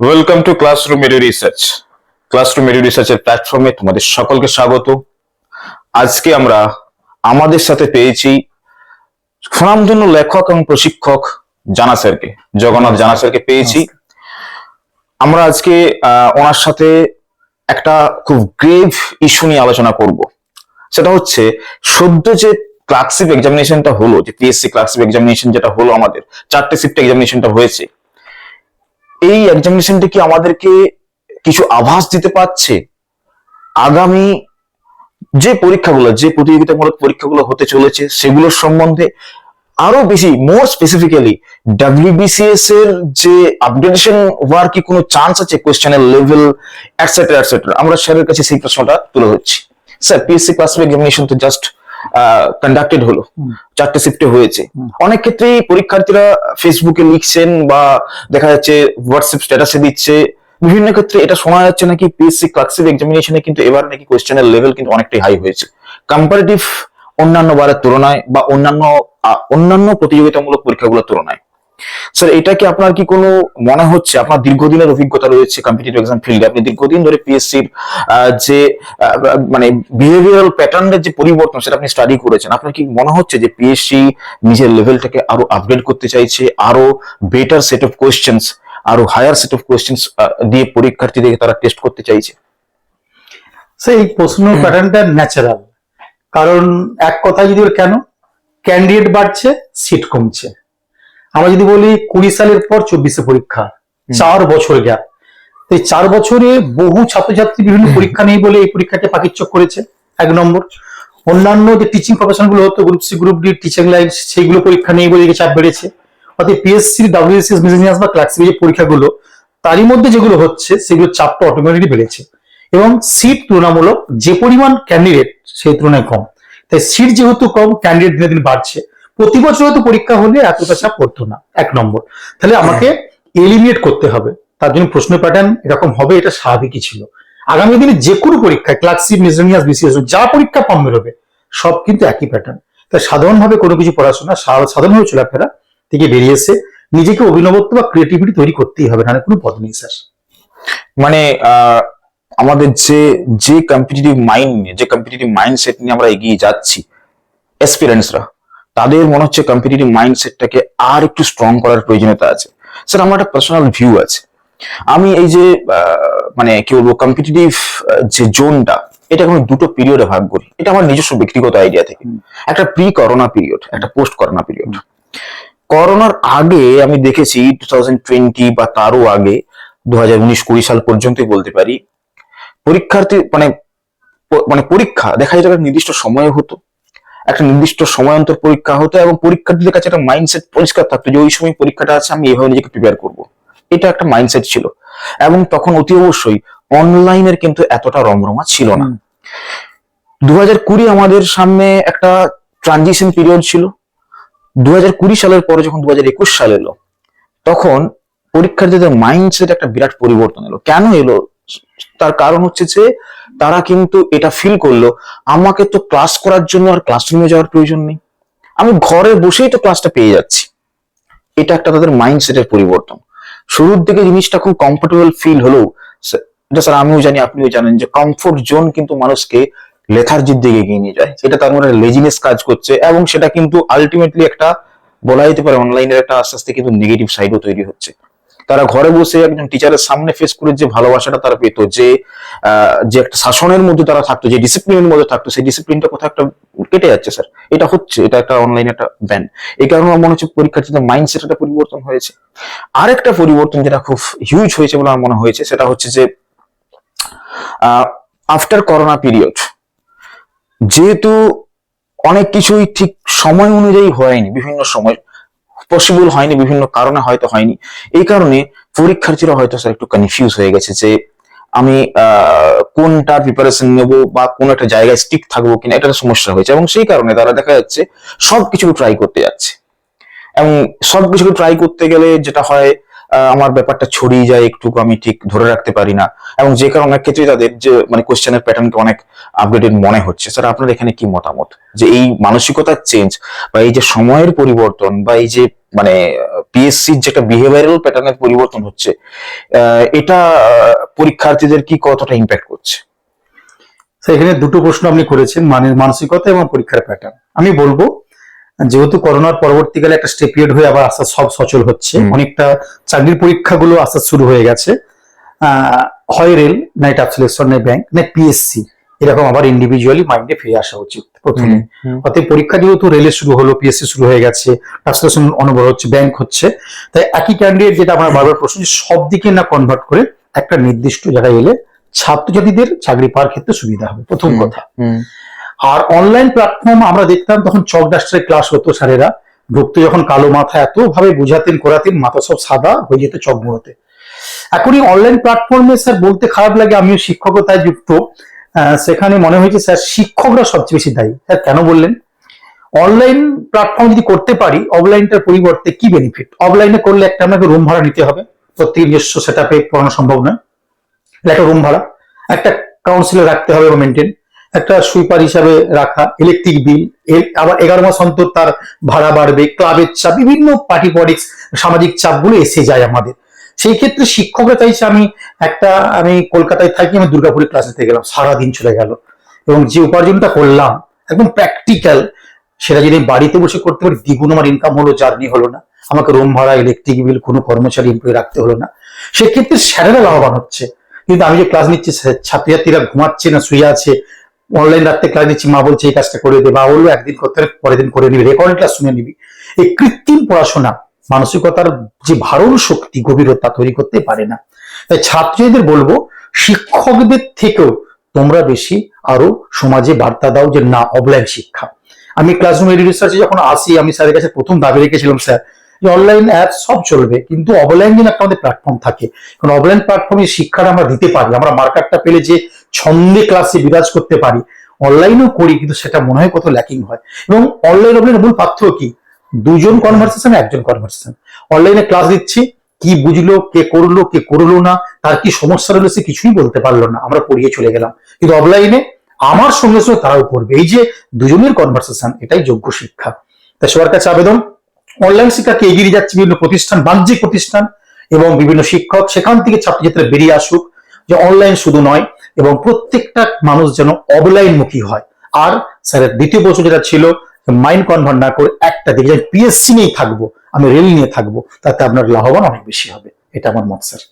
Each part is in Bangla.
Welcome to classroom edu research classroom edu রিসার্চের প্ল্যাটফর্মে তোমাদের সকলকে স্বাগত। আজকে আমরা আমাদের সাথে পেয়েছি সুনামধন্য লেখক এবং প্রশিক্ষক জানা স্যারকে, জগন্নাথ জানা স্যারকে পেয়েছি। আমরা আজকে ওনার সাথে একটা খুব গ্রেভ ইস্যু নিয়ে আলোচনা করব। সেটা হচ্ছে সদ্য যে ক্লার্কশিপ এক্সামিনেশনটা হলো, যে পিএসসি ক্লার্কশিপ এক্সামিনেশন যেটা হলো আমাদের, চারটে শিফট এক্সামিনেশনটা হয়েছে এই এক্সামিনেশনটা কি আমাদেরকে কিছু আভাস দিতে পারছে? আগামী যে পরীক্ষাগুলো, যে প্রতিযোগিতামূলক পরীক্ষাগুলো হতে চলেছে, সেগুলোর সম্বন্ধে আরও বেশি মোর স্পেসিফিক্যালি ডাব্লিউবিসিএস এর যে আপডেটেশন হওয়ার কি কোনো চান্স আছে? কোয়েশ্চেনের লেভেল এটসেট্রা এটসেট্রা আমরা স্যারের কাছে সেই প্রশ্নটা তুলে ধরছি। স্যার পিএসসি ক্লাস এক্সামিনেশন তো জাস্ট কন্ডাক্টেড হলো। চারটে শিফটে হয়েছে। অনেক ক্ষেত্রেই পরীক্ষার্থীরা ফেসবুকে লিখছেন বা দেখা যাচ্ছে হোয়াটসঅ্যাপ স্ট্যাটাসে দিচ্ছে। বিভিন্ন ক্ষেত্রে এটা শোনা যাচ্ছে নাকি পিএসসি ক্লাসিক এক্সামিনেশনে কিন্তু এবার নাকি কোয়েশ্চেনের লেভেল কিন্তু অনেকটাই হাই হয়েছে। কম্পারেটিভ অন্যান্য বারের তুলনায় বা অন্যান্য অন্যান্য প্রতিযোগিতামূলক পরীক্ষাগুলোর তুলনায়। স্যার এটা কি আপনার কি কোনো মনে হচ্ছে? আপনার দীর্ঘদিনের অভিজ্ঞতা রয়েছে কম্পিটিটিভ এক্সাম ফিল্ডে আপনি দীর্ঘদিন ধরে পিএসসির যে মানে বিহেভিয়ারাল প্যাটার্নের যে পরিবর্তন সেটা আপনি স্টাডি করেছেন আপনার কি মনে হচ্ছে যে পিএসসি নিজের লেভেলটাকে আরও আপগ্রেড করতে চাইছে আরও বেটার সেট অফ কোয়েশ্চেন্স আরও হায়ার সেট অফ কোয়েশ্চেন্স দিয়ে পরীক্ষার্থীদেরকে তারা টেস্ট করতে চাইছে? সেই প্রশ্ন প্যাটার্নটা ন্যাচারাল কারণ এক কথা যদি কেন? ক্যান্ডিডেট বাড়ছে সিট কমছে। আমরা যদি বলি কুড়ি সালের পর চব্বিশে পরীক্ষা চার বছর গ্যাপ এই চার বছরে বহু ছাত্রছাত্রী বিভিন্ন পরীক্ষা নেই বলে এই পরীক্ষাকে পাকিচ্চক করেছে এক নম্বর। অন্যান্য যে টিচিং প্রফেশনগুলো হতো group C group D teaching line সেইগুলো পরীক্ষা নেই বলে চাপ বেড়েছে। অর্থাৎ পিএসসি ডাব্লিউএসএস বিজনেস বা ক্লাসিক যে পরীক্ষাগুলো তারই মধ্যে যেগুলো হচ্ছে সেগুলো চাপটা অটোমেটিকলি বেড়েছে। এবং সিট তুলনামূলক যে পরিমাণ ক্যান্ডিডেট সেই তুলনায় কম। তাই সিট যেহেতু কম ক্যান্ডিডেট দিনে দিন বাড়ছে। প্রতি বছর হয়তো পরীক্ষা হলে এতটা চাপ পড়তো না, এক নম্বর। তাহলে আমাকে এলিমিনেট করতে হবে। তার জন্য প্রশ্ন প্যাটার্ন এরকম হবে, এটা স্বাভাবিকই ছিল। আগামী দিনে যে কোনো পরীক্ষায় ক্লাসিক মিসলেনিয়াস বিসিএস যা পরীক্ষা কম বেরোবে, সব কিন্তু একই প্যাটার্ন তাই সাধারণভাবে কোনো কিছু পড়াশোনা সাধারণভাবে চলাফেরা থেকে বেরিয়ে এসে নিজেকে অভিনবত্ব বা ক্রিয়েটিভিটি তৈরি করতেই হবে না কোনো পথ নেই, স্যার। মানে আমাদের যে যে কম্পিটিটিভ মাইন্ড নিয়ে, যে কম্পিটিটিভ মাইন্ডসেট নিয়ে আমরা এগিয়ে যাচ্ছি এক্সপিরিয়েন্সরা তাদের মনে হচ্ছে কম্পিটিটিভ মাইন্ডসেটটাকে আর একটু স্ট্রং করার প্রয়োজনীয়তা আছে। স্যার আমার একটা পার্সোনাল ভিউ আছে। আমি এই যে মানে কি বলব কম্পিটিটিভ যে জোনটা এটা আমি দুটো পিরিয়ডে ভাগ করি। এটা আমার নিজস্ব ব্যক্তিগত আইডিয়া থেকে। একটা প্রি করোনা পিরিয়ড একটা পোস্ট করোনা পিরিয়ড করোনার আগে আমি দেখেছি টু থাউজেন্ড টোয়েন্টি বা তারও আগে দু হাজার উনিশ কুড়ি সাল পর্যন্তই বলতে পারি, পরীক্ষার্থী মানে মানে পরীক্ষা, দেখা যেত একটা নির্দিষ্ট সময়ে হতো একটা নির্দিষ্ট সময় অন্তর পরীক্ষা হতো এবং পরীক্ষার্থীদের কাছে একটা মাইন্ডসেট পরিষ্কার থাকতো যে, ওই সময় পরীক্ষাটা আছে, আমি এভাবে নিজেকে প্রিপেয়ার করব। এটা একটা মাইন্ডসেট ছিল। এবং তখন অতি অবশ্যই অনলাইনের কিন্তু এতটা রমরমা ছিল না। দু হাজার কুড়ি আমাদের সামনে একটা ট্রানজিশন পিরিয়ড ছিল। দু হাজার কুড়ি সালের পরে যখন দু হাজার একুশ সাল এলো, তখন পরীক্ষার্থীদের মাইন্ডসেট একটা বিরাট পরিবর্তন এলো। কেন এলো? তার কারণ হচ্ছে যে তারা কিন্তু এটা ফিল করল, আমাকে তো ক্লাস করার জন্য আর ক্লাসরুমে যাওয়ার প্রয়োজন নেই। আমি ঘরে বসেই তো ক্লাসটা পেয়ে যাচ্ছি। এটা একটা তাদের মাইন্ডসেটের পরিবর্তন। শুরুর দিকে জিনিসটা খুব কমফোর্টেবল ফিল হলেও এটা স্যার আমিও জানি, আপনিও জানেন যে কমফোর্ট জোন কিন্তু মানুষকে লেথার্জির দিকে এগিয়ে নিয়ে যায়। সেটা তার মধ্যে লেজিনেস কাজ করছে এবং সেটা কিন্তু আলটিমেটলি একটা বলা যেতে পারে অনলাইনের একটা আস্তে আস্তে কিন্তু নেগেটিভ সাইডও তৈরি হচ্ছে। তারা ঘরে বসে একজন টিচারের সামনে ফেস করে যে ভালোবাসাটা তারা পেতো, যে যে একটা শাসনের মধ্যে তারা থাকতো, যে ডিসিপ্লিনের মধ্যে থাকতো, সেই ডিসিপ্লিনটা কোথাও একটা কেটে যাচ্ছে স্যার এটা হচ্ছে, এটা একটা অনলাইন একটা ব্যান এই কারণে আমার মনে হচ্ছে পরীক্ষার্থীদের মাইন্ডসেট একটা পরিবর্তন হয়েছে। আরেকটা পরিবর্তন যেটা খুব হিউজ হয়েছে বলে আমার মনে হয়েছে, সেটা হচ্ছে যে আফটার করোনা পিরিয়ড যেহেতু অনেক কিছুই ঠিক সময় অনুযায়ী হয়নি, বিভিন্ন সময় পসিবল হয়নি, বিভিন্ন কারণে হয়তো হয়নি। এই কারণে পরীক্ষার্থীরা হয়তো স্যার একটু কনফিউজ হয়ে গেছে যে আমি কোনটা প্রিপারেশন নেব বা কোন একটা জায়গায় স্টিক থাকব কিনা এটা সমস্যা হয়েছে। এবং সেই কারণে তারা দেখা যাচ্ছে সবকিছু ট্রাই করতে যাচ্ছে। এবং সবকিছু ট্রাই করতে গেলে যেটা হয় আমার ব্যাপারটা ছড়িয়ে যায় একটু আমি ঠিক ধরে রাখতে পারি না। এবং যে কারণে অনেক ক্ষেত্রে তাদের যে মানে কোশ্চেনের প্যাটার্নকে অনেক আপডেটেড মনে হচ্ছে। স্যার আপনার এখানে কি মতামত? যে এই মানসিকতার চেঞ্জ বা এই যে সময়ের পরিবর্তন বা এই যে মানে পিএসসির যেটা বিহেভিয়ারাল প্যাটার্নের পরিবর্তন হচ্ছে এটা পরীক্ষার্থীদের কি কতটা ইম্প্যাক্ট করছে? এখানে দুটো প্রশ্ন আপনি করেছেন মানে মানসিকতা এবং পরীক্ষার প্যাটার্ন আমি বলব যেহেতু করোনার পরবর্তীকালে একটা স্টে পিরিয়ড হয়ে আবার আস্তে সব সচল হচ্ছে অনেকটা চাকরির পরীক্ষাগুলো আস্তে শুরু হয়ে গেছে। হয় রেল নাই টাপ সিলেকশন নাই ব্যাংক নাই পিএসসি এরকম আবার ইন্ডিভিজুয়ালি মাইন্ডে ফিরে আসা উচিত প্রথমে। অতএব পরীক্ষা যেহেতু রেলের শুরু হলো পিএসসি শুরু হয়ে গেছে ট্রান্সলেশন অনবর হচ্ছে ব্যাংক হচ্ছে তাই একই ক্যান্ডিডেট যেটা আমার বারবার প্রশ্ন সব দিকে না কনভার্ট করে একটা নির্দিষ্ট জায়গায় এলে ছাত্রছাত্রীদের চাকরি পাওয়ার ক্ষেত্রে সুবিধা হবে। প্রথম কথা। আর অনলাইন প্ল্যাটফর্ম আমরা দেখতাম তখন চক ডাস্টারের ক্লাস হতো স্যারেরা। ঢুকতে যখন কালো মাথা এত ভাবে বুঝাতেন, করাতেন, মাথা সব সাদা হয়ে যেত চক মুড়োতে এখন এই অনলাইন প্ল্যাটফর্মে স্যার বলতে খারাপ লাগে, আমিও শিক্ষকতায় যুক্ত। সেখানে মনে হয়েছে স্যার, শিক্ষকরা সবচেয়ে বেশি দায়ী। স্যার, কেন বললেন? অনলাইন প্ল্যাটফর্ম যদি করতে পারি অফলাইনটার পরিবর্তে কি বেনিফিট অফলাইনে করলে একটা আমাকে রুম ভাড়া নিতে হবে। প্রত্যেক নিজস্ব সেট আপে পড়ানো সম্ভব নয়। একটা রুম ভাড়া, একটা কাউন্সিলর রাখতে হবে মেনটেন একটা সুইপার হিসাবে রাখা ইলেকট্রিক বিল আবার এগারো মাস অন্তর তার ভাড়া বাড়বে ক্লাবের চাপ, বিভিন্ন পার্টি পলিটিক্স সামাজিক চাপগুলো এসে যায় আমাদের। সেই ক্ষেত্রে শিক্ষকরা চাইছে আমি একটা, আমি কলকাতায় থাকি, আমি দুর্গাপুরে ক্লাস নিতে গেলাম, সারাদিন চলে গেল। এবং যে উপার্জনটা করলাম, একদম প্র্যাকটিক্যাল সেটা যদি বাড়িতে বসে করতে পারি, দ্বিগুণ আমার ইনকাম হলো জার্নি হলো না। আমাকে রুম ভাড়া ইলেকট্রিক বিল কোনো কর্মচারী এমপ্লয় রাখতে হলো না। সেক্ষেত্রে স্যারেরা লাভবান হচ্ছে। কিন্তু আমি যে ক্লাস নিচ্ছি ছাত্রছাত্রীরা ঘুমাচ্ছে না, শুয়ে আছে অনলাইন রাখতে ক্লাস নিচ্ছি, মা বলছে এই কাজটা করে দে বা বলল, একদিন করতে পরের দিন করে নিবি রেকর্ড ক্লাস শুনে নিবি। এই কৃত্রিম পড়াশোনা, মানসিকতার যে ভারণ শক্তি, গভীরতা তৈরি করতে পারে না। তাই ছাত্রীদের বলব, শিক্ষকদের থেকেও তোমরা বেশি আরও সমাজে বার্তা দাও যে, না অফলাইন শিক্ষা। আমি ক্লাসরুম রিসার্চে যখন আসি, আমি স্যারের কাছে প্রথম দাবি রেখেছিলাম, স্যার যে অনলাইন অ্যাপ সব চলবে, কিন্তু অফলাইন যেন একটা আমাদের প্ল্যাটফর্ম থাকে। কারণ অফলাইন প্ল্যাটফর্মে শিক্ষাটা আমরা দিতে পারি, আমরা মার্কারটা পেলে যে ছন্দে ক্লাসে বিরাজ করতে পারি। অনলাইনেও করি, কিন্তু সেটা মনে হয় কত ল্যাকিং হয়। এবং অনলাইন অফলাইনের মূল পার্থক্য কি? দুজন একজন অনলাইনে ক্লাস দিচ্ছি, কি বুঝলো, কে করল কে করল না, তার কি সমস্যা সে কিছুই বলতে পারল না, আমরা পড়িয়ে চলে গেলাম। কিন্তু অফলাইনে আমার সঙ্গে সঙ্গে তারাও করবে এই যে দুজনের কনভারসেশন এটাই যোগ্য শিক্ষা। তাই সবার কাছে আবেদন। অনলাইন শিক্ষাকে এগিয়ে যাচ্ছে বিভিন্ন প্রতিষ্ঠান বাণিজ্যিক প্রতিষ্ঠান এবং বিভিন্ন শিক্ষক সেখান থেকে ছাত্রছাত্রীরা বেরিয়ে আসুক যে অনলাইন শুধু নয় এবং প্রত্যেকটা মানুষ যেন অফলাইন মুখী হয় আর স্যারের দ্বিতীয় বছর যেটা ছিল মাইন্ড কনভার্ট না করে একটা দিকে পিএসসি নিয়েই থাকব আমি রেল নিয়ে থাকব তাতে আপনার লাভবান অনেক বেশি হবে এটা আমার মত স্যার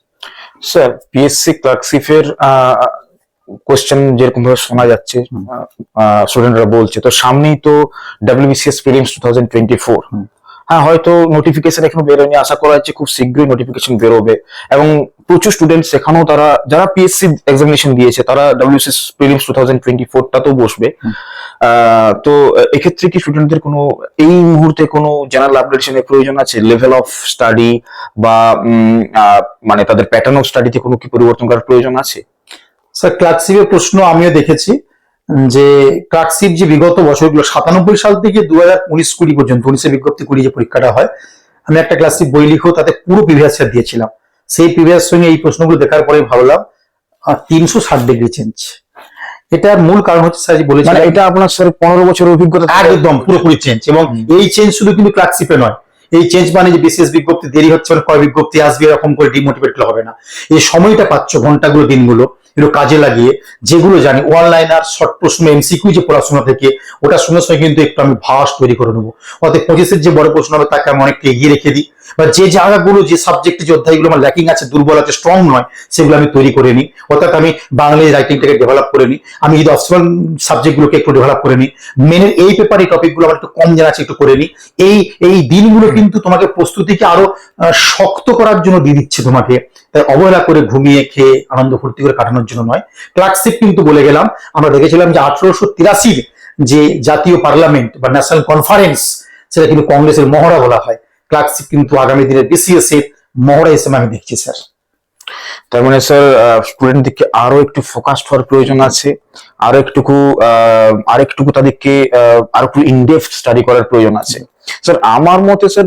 স্যার পিএসসি ক্লার্কশিপের কোয়েশ্চেন যেরকম ভাবে শোনা যাচ্ছে। স্টুডেন্টরা বলছে তো সামনেই তো WBCS prelims two thousand twenty four. হ্যাঁ হয়তো নোটিফিকেশন এখনও বেরোয়নি। আশা করা যাচ্ছে খুব শীঘ্রই নোটিফিকেশন বেরোবে। এবং প্রচুর স্টুডেন্ট সেখানেও তারা যারা পিএসসি এক্সামিনেশন দিয়েছে তারা WCS prelims two thousand twenty ফোরটাতেও বসবে। তো এক্ষেত্রে কি স্টুডেন্টদের কোনো এই মুহূর্তে কোনো জেনারেল আপডেটেশনের প্রয়োজন আছে? লেভেল অফ স্টাডি বা মানে তাদের প্যাটার্ন অফ স্টাডিতে কোনো কি পরিবর্তন করার প্রয়োজন আছে? স্যার ক্লার্কশিপের প্রশ্ন আমিও দেখেছি। যে ক্লার্কশিপ যে বিগত বছরগুলো সাতানব্বই সাল থেকে দু হাজার উনিশ কুড়ি পর্যন্ত উনিশে বিজ্ঞপ্তি কুড়ি যে পরীক্ষাটা হয় আমি একটা ক্লাসিক বই লিখো তাতে পুরো প্রিভিয়াস দিয়েছিলাম। সেই প্রিভিয়াস সঙ্গে এই প্রশ্নগুলো দেখার পরে ভাবলাম তিনশো ষাট ডিগ্রি চেঞ্জ এটার মূল কারণ হচ্ছে স্যার যে মানে এটা আপনার স্যার পনেরো বছরের অভিজ্ঞতা একদম পুরোপুরি চেঞ্জ এবং এই চেঞ্জ শুধু কিন্তু ক্লার্কশিপে নয়। এই চেঞ্জ মানে যে বিশেষ বিজ্ঞপ্তি দেরি হচ্ছে না, কয় বিজ্ঞপ্তি আসবে, এরকম করে ডিমোটিভেট হবে না। এই সময়টা পাচ্ছ, ঘন্টাগুলো, দিনগুলো এগুলো কাজে লাগিয়ে, যেগুলো জানি অনলাইনার শর্ট প্রশ্ন এমসিকিউ যে পড়াশোনা থেকে, ওটা শুনে সঙ্গে কিন্তু একটু আমি ভাস তৈরি করে নেব। অর্থাৎ পঁচিশের যে বড় প্রশ্ন হবে, তাকে আমি অনেকটা এগিয়ে রেখে দিই। বা যে জায়গাগুলো, যে সাবজেক্টে যে অধ্যায়গুলো আমার ল্যাকিং আছে, দুর্বল আছে স্ট্রং নয়, সেগুলো আমি তৈরি করে নিই। অর্থাৎ আমি বাংলা রাইটিংটাকে ডেভেলপ করে নিই। আমি যদি অপশনাল সাবজেক্টগুলোকে একটু ডেভেলপ করে নিই মেনের এই পেপার টপিকগুলো আমার একটু কম জানা আছে, একটু করে নিই। এই এই দিনগুলো কিন্তু তোমাকে প্রস্তুতিকে আরও শক্ত করার জন্য দিয়ে দিচ্ছে তোমাকে। তাই অবহেলা করে ঘুমিয়ে খেয়ে আনন্দ ফুর্তি করে কাটানোর জন্য নয়। ক্লার্কশিপ কিন্তু বলে গেলাম। আমরা দেখেছিলাম যে আঠারোশো তিরাশির যে জাতীয় পার্লামেন্ট বা ন্যাশনাল কনফারেন্স সেটা কিন্তু কংগ্রেসের মহড়া বলা হয়। ক্লার্কশিপ কিন্তু আগামী দিনে বিসিএস এর মহড়া হিসেবে আমি দেখছি স্যার। তার মানে স্যার স্টুডেন্টদেরকে আরও একটু ফোকাসড হওয়ার প্রয়োজন আছে? আরও একটুকু আহ, আরেকটুকু তাদেরকে আরও একটু ইনডেপথ স্টাডি করার প্রয়োজন আছে। স্যার আমার মতে স্যার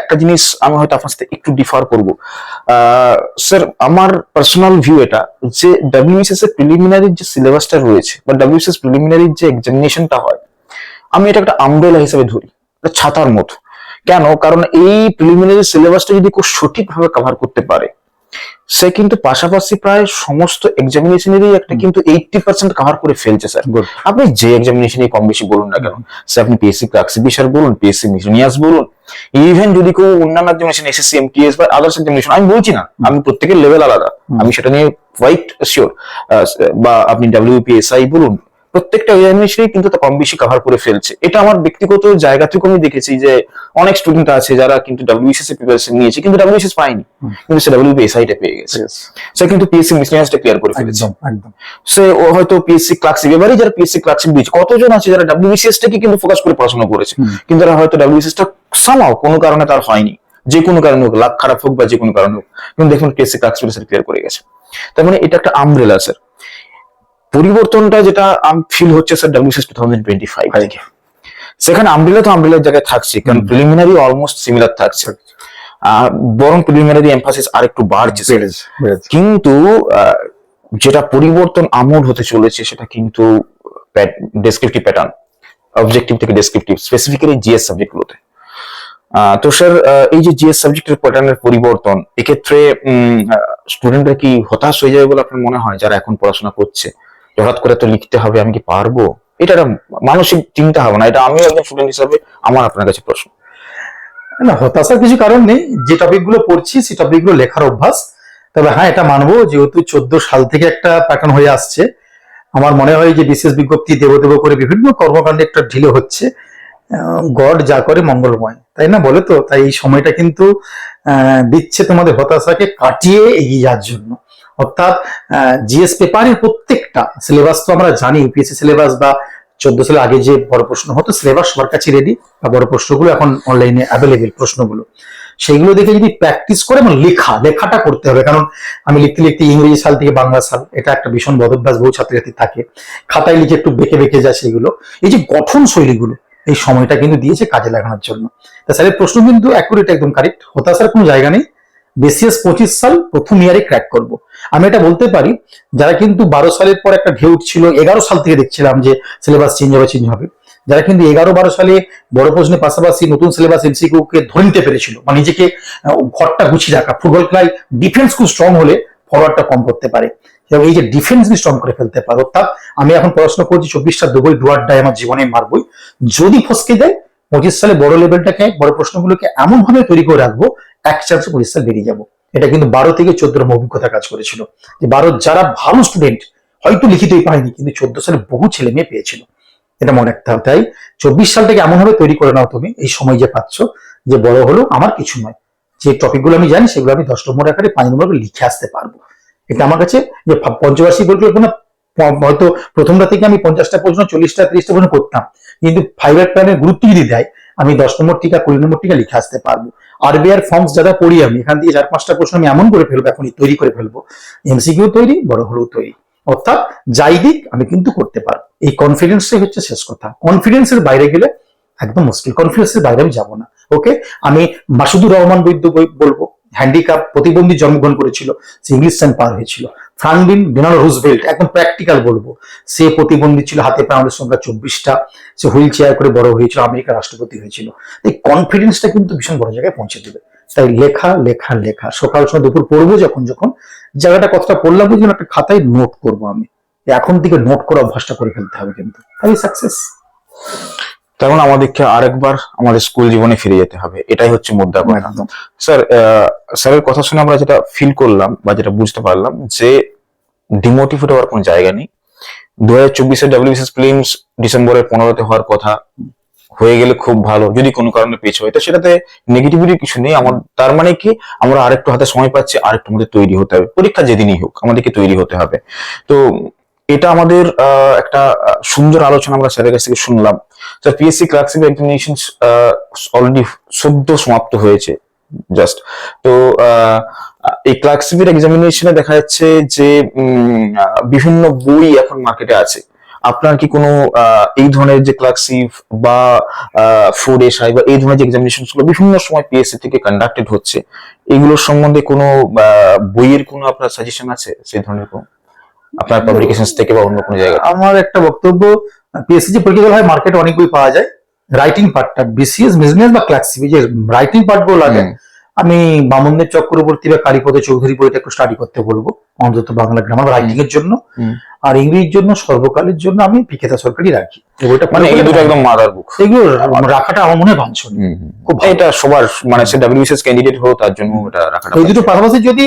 একটা জিনিস আমি হয়তো আপনার সাথে একটু ডিফার করব। স্যার আমার পার্সোনাল ভিউ এটা যে ডাব্লিউবিসিএস এর প্রিলিমিনারি যে সিলেবাসটা রয়েছে বা ডাব্লিউবিসিএস প্রিলিমিনারি যে এক্সামিনেশনটা হয় আমি এটা একটা আমব্রেলা হিসেবে ধরি ছাতার মতো। কেন? কারণ এই প্রিলিমিনারি সিলেবাসটা যদি কেউ সঠিকভাবে কভার করতে পারে সে কিন্তু পাশাপাশি প্রায় সমস্ত এক্সামিনেশনেরই একটা কিন্তু এইটটি পার্সেন্ট কভার করে ফেলছে স্যার. আপনি যে এক্সামিনেশনে কম বেশি বলুন না কেন সে আপনি পিএসসি ক্লার্কশিপ বিষয় বলুন পিএসসি মিশনিয়াস বলুন ইভেন যদি কেউ অন্যান্য এক্সামিনেশন এসএসসি এমটিএস বা আদার্স এক্সামিনেশন আমি বলছি না আমি প্রত্যেকের লেভেল আলাদা আমি সেটা নিয়ে হোয়াইট শিওর বা আপনি ডাব্লিউপিএসআই বলুন প্রত্যেকটা এক্সামিনেশনই কিন্তু তা কম বেশি কভার করে ফেলছে। এটা আমার ব্যক্তিগত জায়গা থেকে আমি দেখেছি যে অনেক স্টুডেন্ট আছে যারা কিন্তু ডাব্লিউবিসিএস এর প্রিপারেশন নিয়েছে কিন্তু ডাব্লিউবিসিএস পায়নি। কিন্তু সে ডাব্লিউপিএসআই টা পেয়ে গেছে। সে কিন্তু পিএসসি মিশনিয়াসটা ক্লিয়ার করে ফেলেছে। একদম। সে হয়তো পিএসসি ক্লার্কশিপ এবারে যারা পিএসসি ক্লার্কশিপ দিয়েছে কতজন আছে যারা ডাব্লিউবিসিএস টাকে কিন্তু ফোকাস করে পড়াশোনা করেছে? কিন্তু তারা হয়তো ডাব্লিউবিসিএস টা সামাও কোনো কারণে তার হয়নি। যে কোনো কারণে হোক লাখ খারাপ হোক বা যে কোনো কারণে হোক। কিন্তু দেখুন পিএসসি ক্লার্কশিপ স্যার ক্লিয়ার করে গেছে। তার মানে এটা একটা আমব্রেলা স্যার পরিবর্তনটা যেটা আমি ফিল হচ্ছে sir WBCS two thousand twenty five থেকে। সেখানে আমব্রেলা তো আমব্রেলার জায়গায় থাকছে কারণ প্রিলিমিনারি অলমোস্ট সিমিলার থাকছে। বরং প্রিলিমিনারি এমফাসিস আর একটু বাড়ছে কিন্তু যেটা পরিবর্তন আমূল হতে চলেছে সেটা কিন্তু ডেসক্রিপটিভ প্যাটার্ন অবজেক্টিভ থেকে ডেসক্রিপটিভ স্পেসিফিক্যালি জিএস সাবজেক্টগুলোতে তো স্যার এই যে জিএস সাবজেক্টের প্যাটার্নের পরিবর্তন এক্ষেত্রে স্টুডেন্টরা কি হতাশ হয়ে যাবে বলে আপনার মনে হয় যারা এখন পড়াশোনা করছে? হঠাৎ করে তো লিখতে হবে, আমি কি পারব? এটা একটা মানসিক চিন্তা হবে না, এটা আমিও একজন স্টুডেন্ট হিসাবে আমার আপনার কাছে প্রশ্ন। না, হতাশার কিছু কারণ নেই, যে টপিকগুলো পড়ছি সেই টপিকগুলো লেখার অভ্যাস। তবে হ্যাঁ এটা মানবো, যেহেতু চোদ্দ সাল থেকে একটা প্যাটার্ন হয়ে আসছে, আমার মনে হয় যে বিশেষ বিজ্ঞপ্তি দেব দেব করে বিভিন্ন কর্মকাণ্ডে একটা ঢিলে হচ্ছে। গড যা করে মঙ্গলময়, তাই না বলে তো? তাই এই সময়টা কিন্তু দিচ্ছে তোমাদের হতাশাকে কাটিয়ে এগিয়ে যাওয়ার জন্য। অর্থাৎ জিএস পেপারের প্রত্যেকটা সিলেবাস তো আমরা জানি ইউপিএসসি সিলেবাস বা চোদ্দ সালে আগে যে বড় প্রশ্ন হতো সিলেবাস সবার কাছে রেডি বা বড় প্রশ্নগুলো এখন অনলাইনে অ্যাভেলেবেল প্রশ্নগুলো। সেইগুলো দেখে যদি প্র্যাকটিস করে এবং লেখা, লেখাটা করতে হবে। কারণ আমি লিখতে লিখতে ইংরেজি সাল থেকে বাংলা সাল, এটা একটা ভীষণ বদভ্যাস, বহু ছাত্রছাত্রী থাকে। খাতায় লিখে একটু বেঁকে বেঁকে যায় সেগুলো। এই যে গঠন শৈলীগুলো, এই সময়টা কিন্তু দিয়েছে কাজে লাগানোর জন্য। তা স্যারের প্রশ্ন কিন্তু অ্যাকুরেট একদম কারেক্ট হতাশার কোনো জায়গা নেই। বিসিএস পঁচিশ সাল প্রথম ইয়ারে ক্র্যাক করব। আমি এটা বলতে পারি, যারা কিন্তু বারো সালের পর একটা ঢেউ ছিল এগারো সাল থেকে দেখছিলাম যে সিলেবাস চেঞ্জ হবে চেঞ্জ হবে। যারা কিন্তু এগারো বারো সালে বড় প্রশ্নের পাশাপাশি নতুন সিলেবাস এমসিকিউ কে ধরে নিতে পেরেছিল, বা নিজেকে ঘরটা গুছিয়ে রাখা ফুটবল খেলায় ডিফেন্স খুব স্ট্রং হলে ফরওয়ার্ডটা কম করতে পারে। এবং এই যে ডিফেন্স স্ট্রং করে ফেলতে পারে, অর্থাৎ আমি এখন পড়াশোনা করছি চব্বিশটা দেবই ডুয়ারটাই আমার জীবনে মারবই। যদি ফসকে দেয় পঁচিশ সালে বড় লেভেলটাকে বড় প্রশ্নগুলোকে এমন ভাবে তৈরি করে রাখব এক চান্সে সাল বেরিয়ে যাব। এটা কিন্তু বারো থেকে চোদ্দ রকম অভিজ্ঞতা কাজ করেছিল। যে বারো যারা ভালো স্টুডেন্ট হয়তো লিখিতই পায়নি, কিন্তু চোদ্দ সালে বহু ছেলে মেয়ে পেয়েছিল। এটা মনে রাখতে হবে। তাই চব্বিশ সালটাকে এমন ভাবে তৈরি করে নাও তুমি, এই সময় যে পাচ্ছ, যে বড় হলো, আমার কিছু নয়। যে টপিকগুলো আমি জানি, সেগুলো আমি দশ নম্বর আকারে, পাঁচ নম্বর লিখে আসতে পারব। এটা আমার কাছে, যে পঞ্চবার্ষিক পরিকল্পনা হয়তো প্রথমটা থেকে আমি পঞ্চাশটা প্রশ্ন চল্লিশটা, ত্রিশটা প্রশ্ন করতাম। কিন্তু ফাইভের প্ল্যানের গুরুত্ব যদি দেয়, আমি দশ নম্বর টিকা, কুড়ি নম্বর টিকা লিখে আসতে পারব। আরবিআর ফর্মস যারা পড়ি আমি, এখান থেকে চার পাঁচটা প্রশ্ন আমি এমন করে ফেলব, এখনই তৈরি করে ফেলব। এমসিকিউ তৈরি, বড় হলেও তৈরি। অর্থাৎ যাই দিক, আমি কিন্তু করতে পারব। এই কনফিডেন্সটাই হচ্ছে শেষ কথা। কনফিডেন্সের বাইরে গেলে একদম মুশকিল। কনফিডেন্সের বাইরে আমি যাব না। ওকে আমি মাসুদুর রহমান বৈদ্য বলব। হ্যান্ডিক্যাপ প্রতিবন্ধী জন্মগ্রহণ করেছিল, সে ইংলিশ পার হয়েছিল। ফ্রাঙ্কলিন ডোনাল্ড রুজভেল্ট একদম প্র্যাকটিক্যাল বলব। সে প্রতিবন্ধী ছিল, হাতে পায়ে আমাদের সংখ্যা চব্বিশটা। সে হুইল চেয়ার করে বড় হয়েছিল, আমেরিকার রাষ্ট্রপতি হয়েছিল। এই কনফিডেন্সটা কিন্তু ভীষণ বড় জায়গায় পৌঁছে দেবে। তাই লেখা লেখা লেখা। সকাল সময় দুপুর পড়ব যখন যখন। জায়গাটা কতটা পড়লাম বুঝলাম একটা খাতায় নোট করব আমি। এখন থেকে নোট করা অভ্যাসটা করে ফেলতে হবে কিন্তু। তাই সাকসেস তখন আমাদেরকে আরেকবার আমাদের স্কুল জীবনে ফিরে যেতে হবে। এটাই হচ্ছে মুদ্রা কথা স্যার আহ, স্যারের কথা শুনে আমরা যেটা ফিল করলাম বা যেটা বুঝতে পারলাম যে ডিমোটিভেট হওয়ার কোনো জায়গা নেই। দু হাজার চব্বিশে ডাব্লিউবিসিএস ফিল্মস ডিসেম্বরের পনেরোতে হওয়ার কথা হয়ে গেলে খুব ভালো যদি কোনো কারণে পেছ হয় তো সেটাতে নেগেটিভিটি কিছু নেই। আমার তার মানে কি আমরা আরেকটু হাতে সময় পাচ্ছি আরেকটু আমাদের তৈরি হতে হবে। পরীক্ষা যেদিনই হোক আমাদেরকে তৈরি হতে হবে। তো এটা আমাদের একটা সুন্দর আলোচনা আমরা স্যারের কাছ থেকে শুনলাম। Sir PSC clerkship examination already সদ্য সমাপ্ত হয়েছে জাস্ট তো এই ক্লার্কশিপের এক্সামিনেশনে দেখা যাচ্ছে যে বিভিন্ন বই এখন মার্কেটে আছে। আপনার কি কোনো এই ধরনের যে ক্লার্কশিপ বা ফোর এস আই বা এই ধরনের যে এক্সামিনেশনগুলো বিভিন্ন সময় পিএসসি থেকে কন্ডাক্টেড হচ্ছে, এগুলোর সম্বন্ধে কোনো বইয়ের কোনো আপনার সাজেশন আছে? সেই ধরনের কোনো? আপনার পাবলিকেশনস থেকে বা অন্য কোনো জায়গায় আমার একটা বক্তব্য পিএসসি যে হয় মার্কেটে অনেক বই পাওয়া যায় রাইটিং পার্টটা বিসিএস বিজনেস বা ক্লাসিক যে রাইটিং পার্টগুলো লাগে। আমি বামনদের চক্রবর্তী বা কালীপদ চৌধুরী বইটা একটু স্টাডি করতে বলব অন্তত বাংলা গ্রামার রাইটিং এর জন্য। আর ইংরেজির জন্য সর্বকালের জন্য আমি পিকেতা সরকারি রাখি। বইটা মানে এই দুটো একদম মাদার বুক এগুলো রাখাটা আমার মনে হয় বাঞ্ছনীয়। খুব। এটা সবার মানে সে ডাব্লিউবিসিএস ক্যান্ডিডেট হোক তার জন্য এটা রাখাটা এই দুটো পাশাপাশি যদি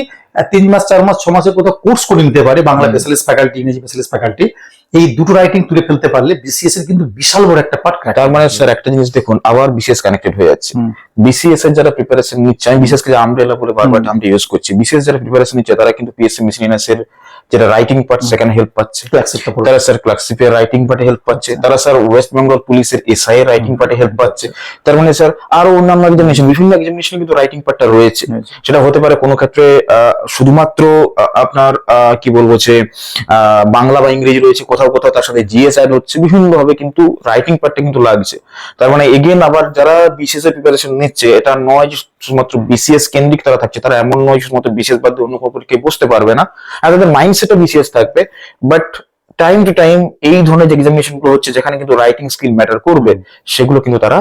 তিন মাস চার মাস ছ মাসের কোথাও কোর্স করে নিতে পারে Bangla specialist faculty Ingreji specialist faculty এই দুটো রাইটিং তুলে ফেলতে পারলে বিসিএস এর কিন্তু বিশাল বড় একটা পার্ট তার মানে স্যার একটা জিনিস দেখুন আবার বিসিএস কানেক্টেড হয়ে যাচ্ছে। বিসিএস এর যারা প্রিপারেশন নিচ্ছে আমি বিশেষ করে আমরেলা বলে বারবার আমরা ইউজ করছি বিসিএস যারা প্রিপারেশন নিচ্ছে তারা কিন্তু পিএসসি মিসলিনাস এর যেটা রাইটিং পার্ট সেখানে হেল্প পাচ্ছে। তারা স্যার ক্লার্কশিপের রাইটিং পার্টে হেল্প পাচ্ছে। তারা স্যার ওয়েস্ট বেঙ্গল পুলিশের এসআই এর রাইটিং পার্টে হেল্প পাচ্ছে। তার মানে স্যার আরও অন্যান্য এক্সামিনেশন বিভিন্ন এক্সামিনেশন কিন্তু রাইটিং পার্টটা রয়েছে। সেটা হতে পারে কোনো ক্ষেত্রে শুধুমাত্র আপনার কি বলব যে বাংলা বা ইংরেজি রয়েছে কোথাও কোথাও তার সাথে জিএস অ্যাড হচ্ছে বিভিন্ন ভাবে কিন্তু রাইটিং পার্টটা কিন্তু লাগছে। তার মানে এগেন আবার যারা বিশেষ প্রিপারেশন নিচ্ছে এটা নয় যে শুধুমাত্র বিসিএস কেন্দ্রিক তারা থাকছে তারা এমন নয় শুধুমাত্র বিশেষ বাদ দিয়ে অন্য পরীক্ষায় বসতে পারবে না। আর তাদের মাইন্ডসেটও বিসিএস থাকবে বাট টাইম টু টাইম এই ধরনের যে এক্সামিনেশনগুলো হচ্ছে যেখানে কিন্তু রাইটিং স্কিল ম্যাটার করবে সেগুলো কিন্তু তারা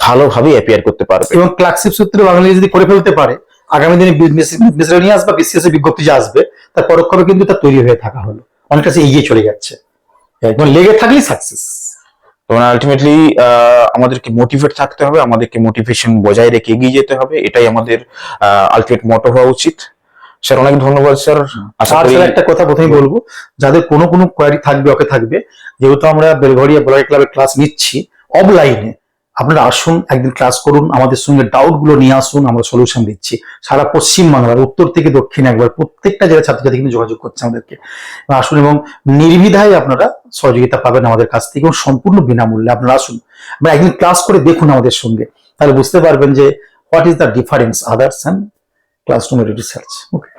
ভালোভাবে অ্যাপিয়ার করতে পারবে। এবং ক্লার্কশিপ সূত্রে বাঙালি যদি করে ফেলতে পারে আগামী দিনে মিসলেনিয়াস বা বিসিএস এর বিজ্ঞপ্তি যে আসবে তার পরোক্ষভাবে কিন্তু তার তৈরি হয়ে থাকা হলো। অনেক কাছে এগিয়ে চলে যাচ্ছে। একদম লেগে থাকলেই সাকসেস তখন আলটিমেটলি আমাদেরকে মোটিভেট থাকতে হবে আমাদেরকে মোটিভেশন বজায় রেখে এগিয়ে যেতে হবে এটাই আমাদের আলটিমেট মোটো হওয়া উচিত। স্যার, অনেক ধন্যবাদ, স্যার। একটা কথা বলব। যাদের কোনো কোনো কোয়ারি থাকবে, ওকে থাকবে। যেহেতু আমরা বেলঘরিয়া ক্লাবের ক্লাস নিচ্ছি অফলাইনে আপনারা আসুন, একদিন ক্লাস করুন, আমাদের সঙ্গে ডাউটগুলো নিয়ে আসুন, আমরা সলিউশন দিচ্ছি। সারা পশ্চিম বাংলার, উত্তর থেকে দক্ষিণ একবার প্রত্যেকটা জেলা ছাত্রছাত্রী কিন্তু যোগাযোগ করছে আমাদেরকে। আসুন এবং নির্বিধায় আপনারা সহযোগিতা পাবেন আমাদের কাছ থেকে এবং সম্পূর্ণ বিনামূল্যে আপনারা আসুন। একদিন ক্লাস করে দেখুন আমাদের সঙ্গে। তাহলে বুঝতে পারবেন যে what is the difference others and ক্লাসরুমের রিসার্চ ওকে